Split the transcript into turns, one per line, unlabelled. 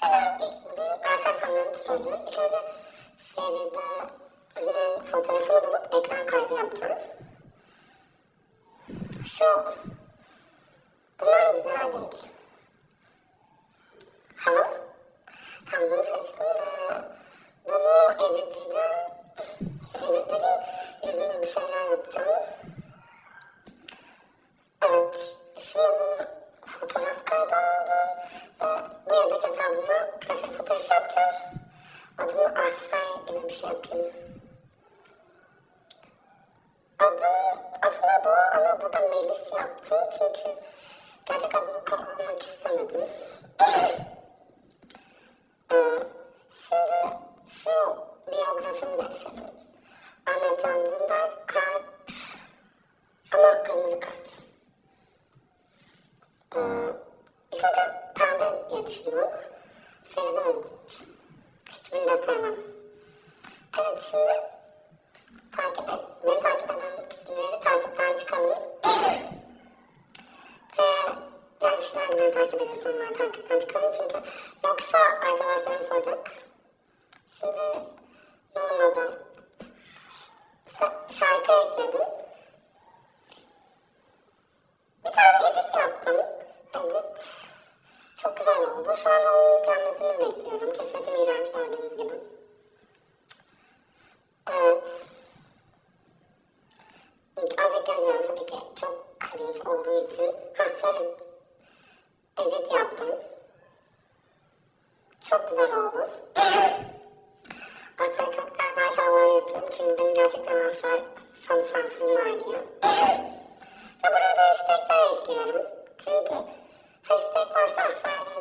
Selam. Bugün Arfer fanlarını soruyoruz. İlk önce Feride'nin fotoğrafını bulup ekran kaydı yapacağım. Şu. Bunlar güzel değil. Hava. Tam bunu seçtim ve bunu editleyeceğim. Editlediğim yüzüne bir şeyler yapacağım. Evet. Şimdi bunu fotoğraf kaydı aldım. Ve bu yedek hesabıma profil fotoğrafı yapacağım. Adımı Arfer gibi bir şey yapayım. Adım aslında Doğa ama burada Melis yaptım. Çünkü gerçek adımı kullanmak istemedim. Ee, Şimdi şu biyografimi geçelim. Ahmet Can Dündar, kalp ama kırmızı kalp. Diye düşündüm ama Feride Özdeş. Hiçbirini de sevmem. Evet şimdi takip et, beni takip eden kişileri takipten çıkalım. Ve diğer kişiler beni takip ediyorsa onları takipten çıkalım çünkü yoksa arkadaşlarım soracak. Şimdi ne? Ş- şarkı ekledim. Bir tane edit yaptım. Edit çok güzel oldu. Şu an onun yüklenmesini bekliyorum. Keşfetim iğrenç gördüğünüz gibi. Evet. Azıcık yazıyorum tabii ki. Çok cringe olduğu için. Ha şöyle edit yaptım. Çok güzel oldu. Alper Kökler'den şalvar yapıyorum. Çünkü benim gerçekten sensin var diyor. Ve buraya da hashtagler ekliyorum. Çünkü I sleep more softly.